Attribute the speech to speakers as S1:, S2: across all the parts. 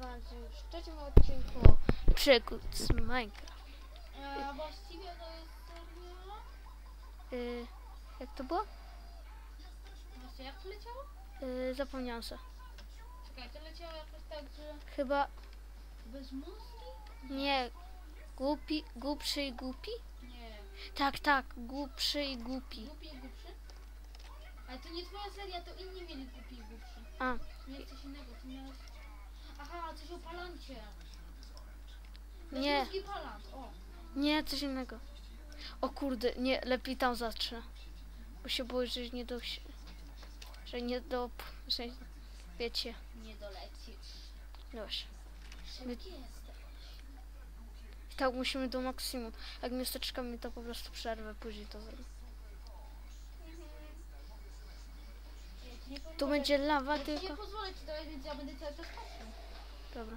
S1: was w trzecim odcinku przygód z Minecraft.
S2: A właściwie to jest serio?
S1: Y, jak to było?
S2: Właśnie jak to leciało?
S1: Y, zapomniałam se.
S2: Czekaj, to leciało jakoś tak, że
S1: Chyba
S2: bez mózgi?
S1: nie. Głupi, głupszy i głupi?
S2: Nie.
S1: Tak, tak, głupszy i głupi.
S2: Głupi i głupszy? Ale to nie twoja seria, to inni mieli głupi i głupszy.
S1: A,
S2: Nie coś innego, ty miałeś... Aha, coś o palancie.
S1: Nie.
S2: mózgi palant, o.
S1: nie, coś innego. O kurde, nie, lepiej tam zacznę. Bo się boję, że nie do... Że nie do... Że, wiecie,
S2: Nie dolecisz.
S1: no właśnie.
S2: Szybki jesteś.
S1: Tak, musimy do maksimum. Jak miasteczkami to po prostu przerwę, później to zrobię.
S2: Nie
S1: Tu będzie lawa
S2: ci nie
S1: tylko.
S2: pozwolę ci więc ja będę cały czas.
S1: Dobra.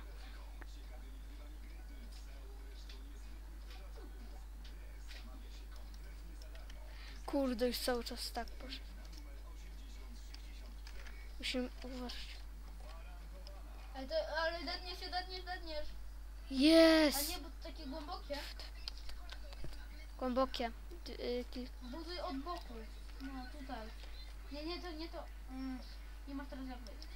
S1: Kurde, już cały czas tak poszedł. Musimy uważać.
S2: Ale, to, ale dadniesz dadniesz, dadniesz. A
S1: Jest!
S2: nie, bo to takie głębokie.
S1: Głębokie. Y,
S2: Buduj od boku. No, tutaj. Nie, nie, to nie to. Mm, nie masz teraz jak wyjść.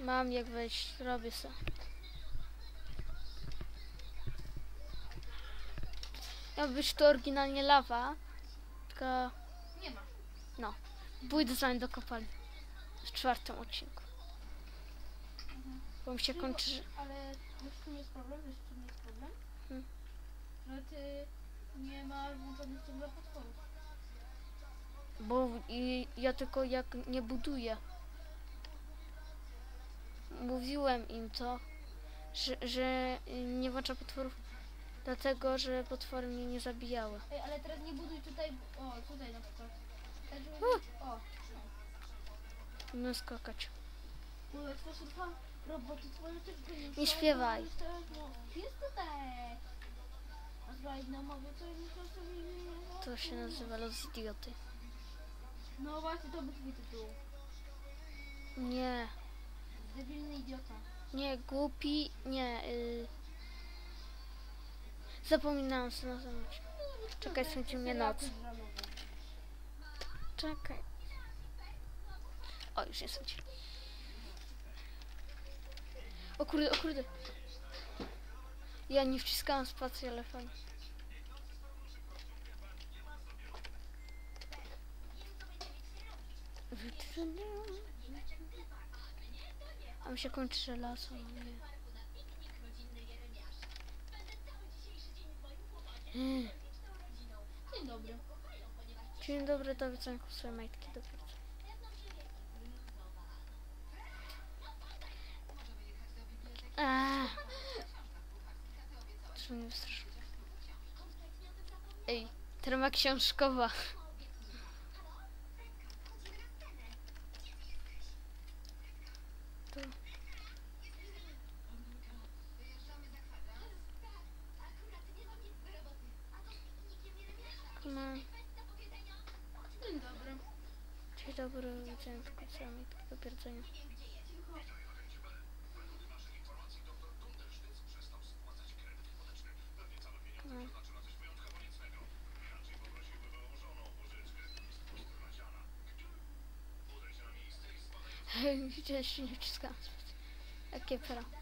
S1: Mam jak wejść, robię se. Miał być to oryginalnie lawa, tylko
S2: Nie ma.
S1: pójdę za nim do kopalni. W czwartym odcinku. Bo mi się kończy, że...
S2: Ale wiesz, w czym jest problem? Wiesz, w czym jest problem?
S1: Hmm.
S2: Że ty nie masz włączonych ciągle potworów.
S1: Bo i ja tylko jak nie buduję. Mówiłem im to, że, że nie włączam potworów, dlatego że potwory mnie nie zabijały.
S2: Ej, ale teraz nie buduj tutaj. O, tutaj na przykład.
S1: Uh.
S2: O,
S1: Umiem skakać.
S2: no.
S1: Nie śpiewaj.
S2: No, To
S1: się nazywa Los Idioty.
S2: No właśnie, to by twój tytuł.
S1: Nie,
S2: Debilny idiota.
S1: nie, głupi, nie. Y... Zapominałam sobie na zamówić. Czekaj, sądzi mnie noc. Czekaj. O, już nie sądzi. O kurde, o kurde. Ja nie wciskałam spacji, ale fajnie. A mi się kończy żelazo. Nie. Mm.
S2: Dzień dobry.
S1: Dzień dobry, do widzenia swoje majtki do. Aaa. Co mnie wystraszyło? Ej, trama książkowa. Tu. Come on.
S2: Dzień dobry.
S1: Dzień dobry, widziałem tylko swoje majtki do pierdzenia. Come on. Widziałeś, nie spacji. Jakie para.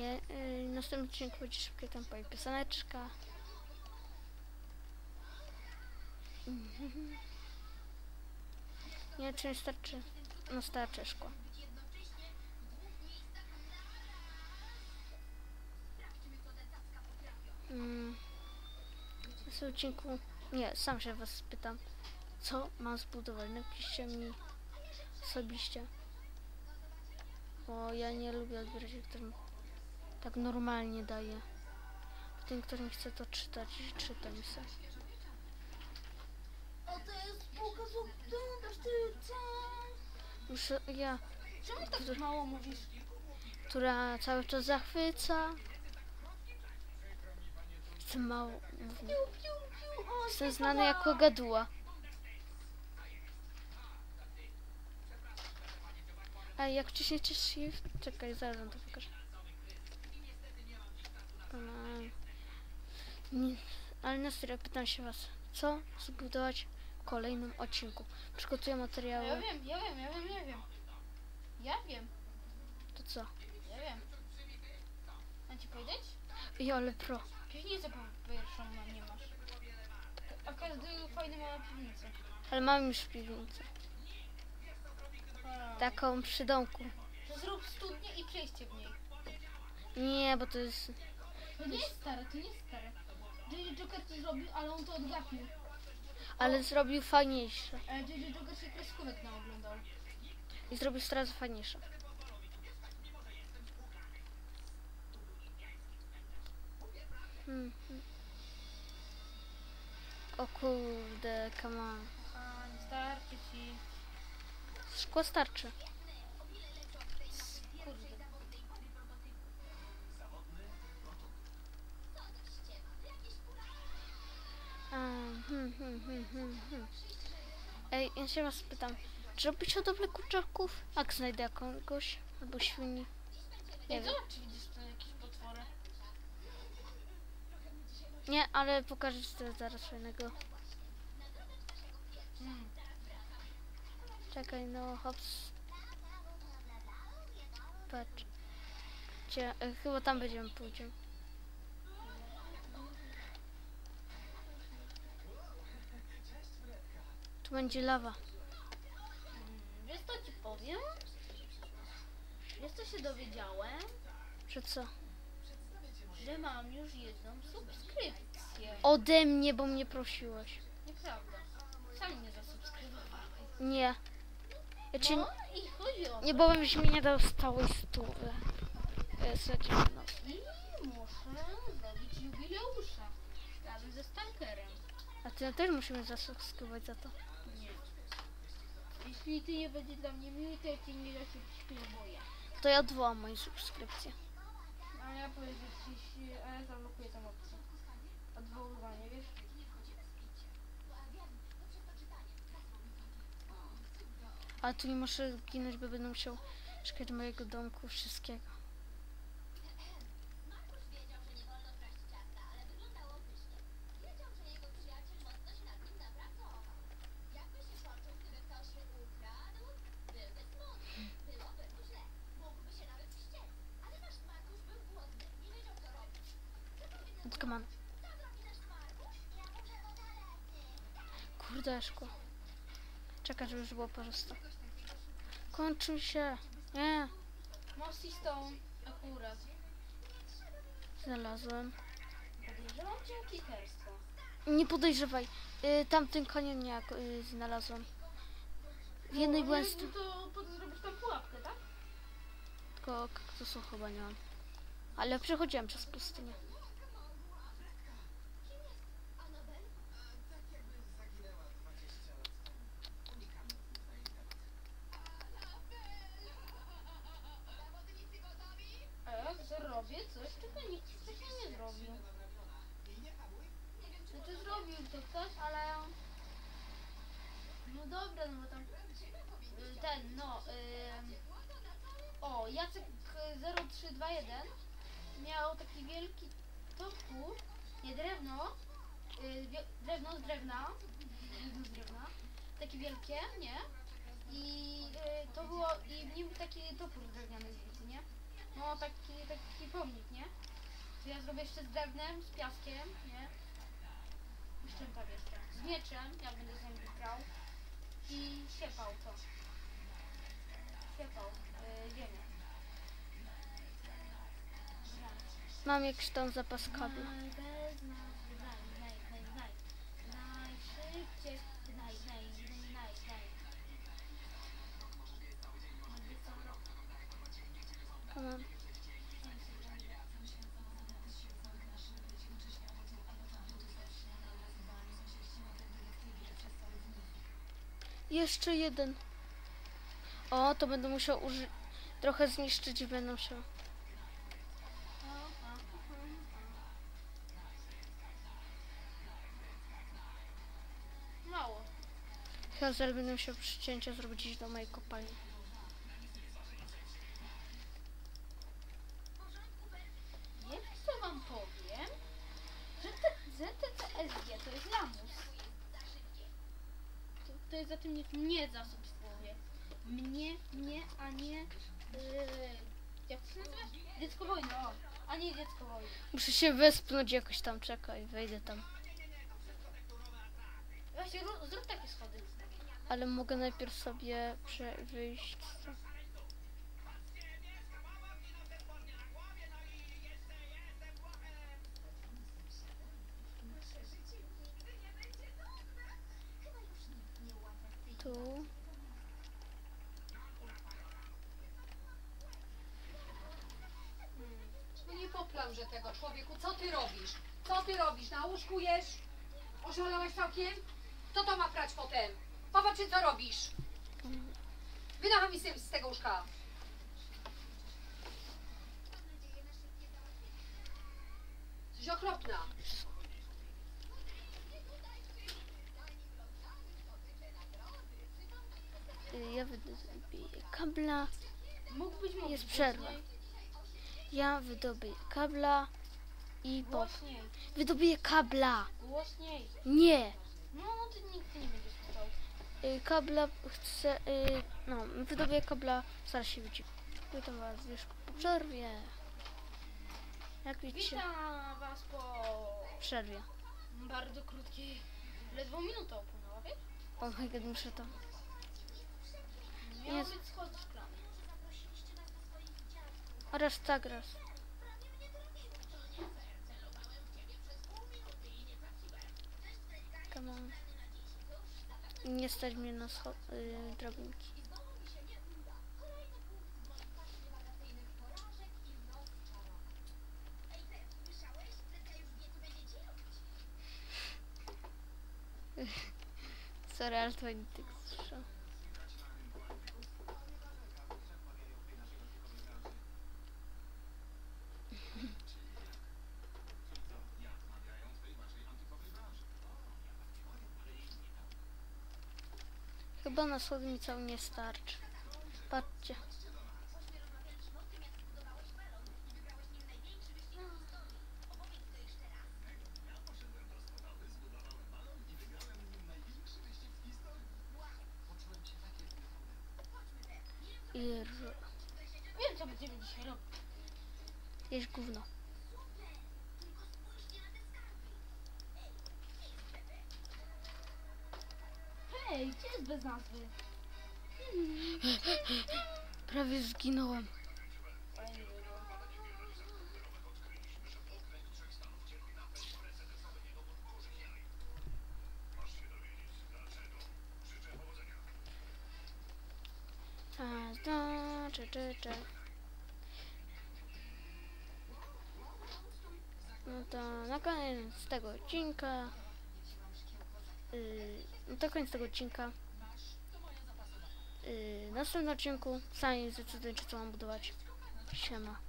S1: Nie, yy, w następnym odcinku będzie szybkie tempo i pioseneczka. Nie, czy nie starczy? No starczy szkło. Mm. W odcinku, nie, sam się was pytam, co mam zbudować? Napiszcie mi osobiście. Bo ja nie lubię odbierać, którym tak normalnie daje. Ten, który mi chce to czytać, czyta mi se. Muszę, ja,
S2: Czemu tak mało mówisz?
S1: która cały czas zachwyca. Jestem mało mówię. Jestem znany jako gaduła. A jak wciśniecie shift... Czekaj, zaraz to pokażę. Nie, ale na serio, pytam się was, co zbudować w kolejnym odcinku? Przygotuję
S2: Ja
S1: materiały,
S2: wiem, ja wiem, ja wiem, ja wiem. Ja wiem,
S1: to co?
S2: ja wiem. Mam ci powiedzieć?
S1: I ale pro.
S2: Piwnicę po pierwszą nie masz. A każdy fajny ma piwnicę.
S1: Ale mam już piwnicę.
S2: A.
S1: Taką przy domku.
S2: To zrób studnię i przejście w niej.
S1: Nie, bo to jest...
S2: To nie jest stare, to nie jest stare. JJ Joker to zrobił, ale on to odgapił.
S1: Ale zrobił fajniejsze.
S2: E, JJ Joker się kreskówek naoglądał.
S1: I zrobił straty fajniejsze. Hmm. O kurde, come on.
S2: Nie starczy ci.
S1: Szkło starczy. Hmm, hmm, hmm, hmm, hmm. Ej, ja się was pytam, czy robić hodowlę kurczaków? Jak znajdę jakąś, albo świni? Nie
S2: Ej,
S1: wiem.
S2: zobacz, czy widzisz tu jakieś potwory.
S1: Nie, ale pokażę ci to zaraz fajnego.
S2: Mm.
S1: Czekaj, no hops. Patrz. Gdzie, e, chyba tam będziemy pójdziemy. Tu będzie lawa.
S2: Wiesz co ci powiem? Wiesz co się dowiedziałem?
S1: Że co?
S2: Że mam już jedną subskrypcję.
S1: Ode mnie, bo mnie prosiłeś.
S2: Nieprawda. Sam nie zasubskrybowałeś.
S1: Nie. Ja cię
S2: No i chodzi o to.
S1: nie, bo byś mi nie dał stałej stówy. Jest no.
S2: I muszę zrobić jubileusza. Razem ze Stalkerem.
S1: A ty też musimy zasubskrybować za to.
S2: Jeśli ty nie będzie dla mnie miły, to ja cię nie zasubskrybuję.
S1: To ja odwołam moją subskrypcję.
S2: A ja powiem, że ci, a ja zablokuję tą opcję. Odwoływanie, wiesz?
S1: Ale tu nie muszę ginąć, bo będę musiał szukać mojego domku, wszystkiego. No, Come on. Kurde, szkło. Czekaj, żeby już było prosto. Kończy się. Nie,
S2: Mossy Stone akurat.
S1: znalazłem.
S2: Podejrzewam cię o.
S1: Nie podejrzewaj. Y, tamten kanioniak y, znalazłem. W jednej
S2: no,
S1: błęst...
S2: No to po to zrobisz tam pułapkę, tak?
S1: Tylko kaktusu chyba nie mam. Ale przechodziłem przez pustynię.
S2: A jak zrobię coś, czego nikt wcześniej nie zrobił. Znaczy zrobił to ktoś, ale... No dobra, no bo tam... y, Ten, no... ym, O, Jacek y, 0321 miał taki wielki topór, nie drewno, y, wie- drewno z drewna, drewno z drewna, takie wielkie, nie? I y, to było, i w nim taki topór drewniany zbity, nie? No taki, taki pomnik, nie? To ja zrobię jeszcze z drewnem, z piaskiem, nie? Z czym tam jeszcze? Z mieczem, ja będę z nim grał. I siepał to. Siepał y, ziemię.
S1: Mam jakiś tam zapas kabla. Jeszcze jeden. O, to będę musiał użyć... Trochę zniszczyć i będę musiał... Hazel będę musiał przycięcia zrobić do mojej kopalni.
S2: Wiesz co wam powiem? Że ZTCSG to jest lamus. To, to jest za tym niech mnie zasubskrybuje. Mnie, mnie, a nie... Yy, jak to się nazywa? Dziecko wojny, o. A nie dziecko wojny.
S1: Muszę się wespnąć jakoś tam, czekaj, wejdę tam.
S2: Właśnie ró- zrób takie schody.
S1: Ale mogę najpierw sobie wyjść. Tu.
S3: No nie poplamże tego człowieku, co ty robisz? Co ty robisz? Na łóżku jesz? Oszalałaś całkiem? Kto to ma prać potem? Popatrz, co robisz. Wynocha mi z, tego łóżka. Jesteś okropna.
S1: Ja wydobiję kabla. Jest przerwa. Ja wydobiję kabla i pop.
S2: Głośniej.
S1: Wydobiję kabla!
S2: Głośniej.
S1: Nie!
S2: No, no ty nikt nie będzie słuchał.
S1: Y, kabla chcę. Y, no, wydobiję kabla. Zaraz się widzi. Witam was już po przerwie. Jak widzicie,
S2: Witam was po
S1: przerwie.
S2: bardzo krótkiej, ledwo minutę upłynęła, wiesz?
S1: O my god, muszę to.
S2: Miał
S1: Jest.
S2: być schody szklane.
S1: Raz tak, raz. Come on. Nie stać mnie na scho- y, drabinki. Sorry, ale to nie tak Chyba na schody mi cały nie starczy. Patrzcie.
S2: Wiem, co będziemy dzisiaj robić.
S1: jeść gówno.
S2: Jest bez nazwy?
S1: Prawie zginąłem. A, czy, czy, czy. No to na koniec tego odcinka. Yy, no to koniec tego odcinka. Yy, następnym odcinku sami zdecydujcie co mam budować. Siema.